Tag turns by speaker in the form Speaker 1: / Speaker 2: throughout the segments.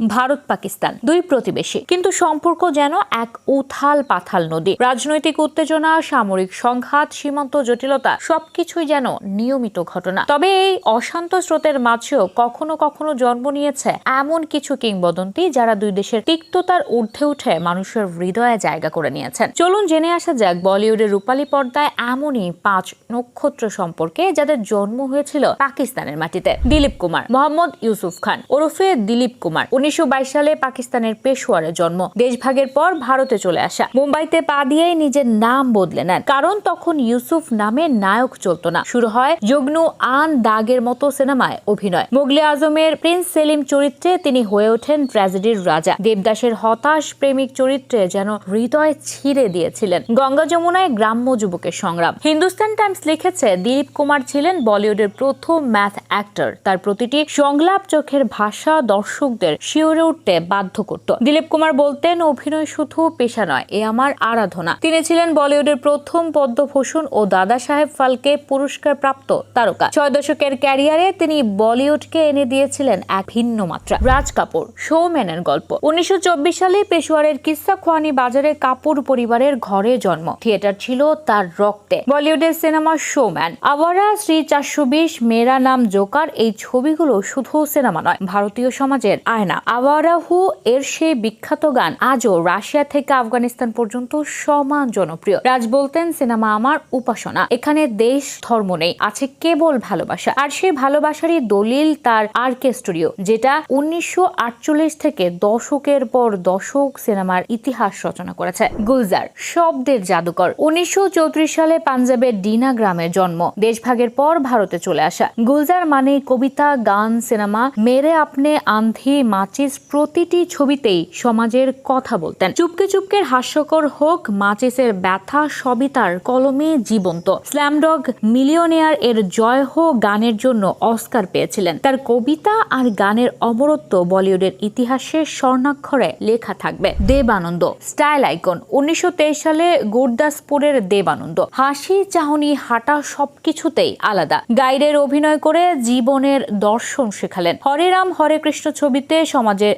Speaker 1: ভারত পাকিস্তান, দুই প্রতিবেশী। কিন্তু সম্পর্ক যেন এক উথাল পাথাল নদী। রাজনৈতিক উত্তেজনা, সামরিক সংঘাত, সীমান্ত জটিলতা, সবকিছুই যেন নিয়মিত ঘটনা। তবে এই অশান্ত স্রোতের মাঝেও কখনো কখনো জন্ম নিয়েছে এমন কিছু কিংবদন্তি যারা দুই দেশের তিক্ততার ঊর্ধ্বে উঠে মানুষের হৃদয়ে জায়গা করে নিয়েছেন। চলুন জেনে আসা যাক, বলিউডের রূপালী পর্দায় এমনই পাঁচ নক্ষত্র সম্পর্কে যাদের জন্ম হয়েছিল পাকিস্তানের মাটিতে। দিলীপ কুমার, মোহাম্মদ ইউসুফ খান, ওরফে দিলীপ কুমার। উনিশশো বাইশ সালে পাকিস্তানের পেশোয়ারে জন্ম। দেশভাগের পর ভারতে চলে আসা। মুম্বাইতে পা দিয়েই নিজের নাম বদলে নেন। কারণ তখন ইউসুফ নামে নায়ক চলতো না। শুরু হয় যগ্নু আন দাগের মতো সিনেমায় অভিনয়। মুগলে আজমের প্রিন্স সেলিম চরিত্রে তিনি হয়ে ওঠেন ট্র্যাজেডির রাজা। দেবদাসের হতাশ প্রেমিক চরিত্রে যেন হৃদয় ছিঁড়ে দিয়েছিলেন। গঙ্গা যমুনায় গ্রাম্য যুবকের সংগ্রাম। হিন্দুস্তান টাইমস লিখেছে দিলীপ কুমার ছিলেন বলিউডের প্রথম ম্যাথ অ্যাক্টর। তার প্রতিটি সংলাপ চোখের ভাষা দর্শকদের শিওরে উঠতে বাধ্য করত। দিলীপ কুমার বলতেন, অভিনয় শুধু পেশা নয়, এ আমার আরাধনা। তিনি ছিলেন বলিউডের প্রথম পদ্মভূষণ ও দাদা সাহেব ফালকে পুরস্কার প্রাপ্ত তারকা। ছয় দশকের ক্যারিয়ারে তিনি বলিউডকে এনে দিয়েছিলেন এক ভিন্ন মাত্রা। রাজ কাপুর, শোম্যানের গল্প। উনিশশো চব্বিশ সালে পেশোয়ারের কিস্সা খোয়ানি বাজারে কাপুর পরিবারের ঘরে জন্ম। থিয়েটার ছিল তার রক্তে। বলিউডের সিনেমা শোম্যান। আওয়ারা, শ্রী চারশো বিশ মেরা নাম জোকার, এই ছবিগুলো শুধু সিনেমা নয়, ভারতীয় সমাজের আয়না। আওয়ারাহু এর সেই বিখ্যাত গান আজও রাশিয়া থেকে আফগানিস্তান পর্যন্ত সমান জনপ্রিয়। রাজ বলতেন, সিনেমা আমার উপাসনা। এখানে দেশ, ধর্ম নেই, আছে কেবল ভালোবাসা। আর সেই ভালোবাসারই দলিল তার আর কে স্টুডিও যেটা উনিশশো আটচল্লিশ থেকে দশকের পর দশক সিনেমার ইতিহাস রচনা করেছে। গুলজার, শব্দের জাদুকর। উনিশশো চৌত্রিশ সালে পাঞ্জাবের ডিনা গ্রামে জন্ম। দেশভাগের পর ভারতে চলে আসা। গুলজার মানে কবিতা, গান, সিনেমা, মেরে আপনি আন্ধি মাচিস প্রতিটি ছবিতেই সমাজের কথা বলতেন। চুপকে চুপকে হাস্যকর হোক, মাচিসের ব্যথা সবই তার কলমে জীবন্ত। স্ল্যামডগ মিলিয়নিয়ার এর জয় হো গানের জন্য অস্কার পেয়েছিলেন। তার কবিতা আর গানের অমরত্ব বলিউডের ইতিহাসে স্বর্ণাক্ষরে লেখা থাকবে। দেবানন্দ, স্টাইল আইকন, উনিশশো তেইশ সালে গুরদাসপুরের দেবানন্দ। হাসি, চাহনি, হাঁটা সবকিছুতেই আলাদা। গাইডের অভিনয় করে জীবনের দর্শন শেখালেন। হরে রাম, হরে কৃষ্ণ ছবিতে সমাজে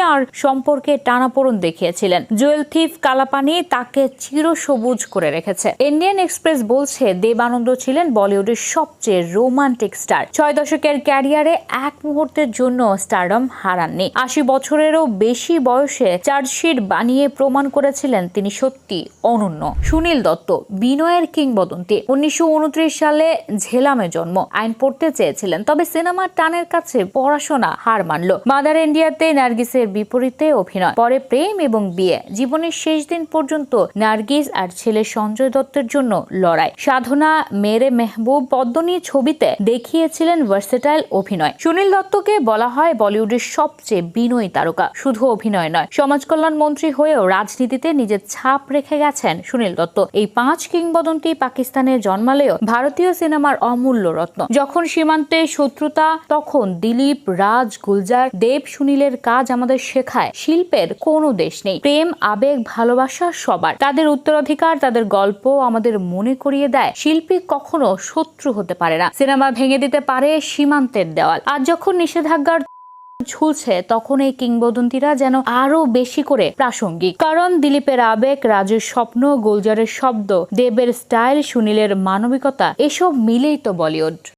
Speaker 1: আর সম্পর্কে টানাপোড়ন দেখিয়েছিলেন। জুয়েল থিফ কালাপানি তাকে চিরসবুজ করে রেখেছে। ইন্ডিয়ান এক্সপ্রেস বলছে, দেবানন্দ ছিলেন বলিউডের সবচেয়ে রোমান্টিক স্টার। ছয় দশকের ক্যারিয়ারে এক মুহূর্তের জন্য স্টারডম হারাননি। আশি বছরেরও বেশি বয়সে চার্জশিট বানিয়ে প্রমাণ করেছিলেন তিনি সত্যি অনন্য। সুনীল দত্ত, বিনয়ের কিংবদন্তি। উনিশশো উনত্রিশ সালে ঝেলামে জন্ম। আইন পড়তে চেয়েছিলেন, তবে সিনেমার টানের কাছে পড়াশোনা হার মানল। মাদার ইন্ডিয়াতে নার্গিসের বিপরীতে অভিনয়। পরে প্রেম এবং বিয়ে। জীবনের শেষ দিন পর্যন্ত নার্গিস আর ছেলে সঞ্জয় দত্তের জন্য লড়াই। সাধনা, মেরে মেহবুব পদ্মনী ছবিতে দেখিয়েছিলেন ভার্সেটাইল অভিনয়। সুনীল দত্তকে বলা হয় বলিউডের সবচেয়ে বিনয়ী তারকা। শুধু অভিনয় নয় সমাজ কল্যাণ মন্ত্রী হয়েও রাজনীতিতে নিজের ছাপ রেখে গেছেন সুনীল দত্ত। এই পাঁচ কিংবদন্তি পাকিস্তানে জন্মালেও ভারতীয় সিনেমার অমূল্য রত্ন। যখন সীমান্তে শত্রুতা, তখন দিলীপ, রাজ, গুলজার, দেব, সুনীলের কাজ আমাদের শেখায়। শিল্পের কোনো দেশ নেই। প্রেম, আবেগ, ভালোবাসা সবার। তাদের উত্তরাধিকার, তাদের গল্প আমাদের মনে করিয়ে দেয়। শিল্পী কখনো শত্রু হতে পারে না। সিনেমা ভেঙে দিতে পারে সীমান্তের দেওয়াল। আর যখন নিষেধাজ্ঞার ঝুলছে, তখন এই কিংবদন্তিরা যেন আরও বেশি করে প্রাসঙ্গিক। কারণ দিলীপের আবেগ, রাজের স্বপ্ন, গুলজারের শব্দ, দেবের স্টাইল, সুনীলের মানবিকতা, এসব মিলেই তো বলিউড।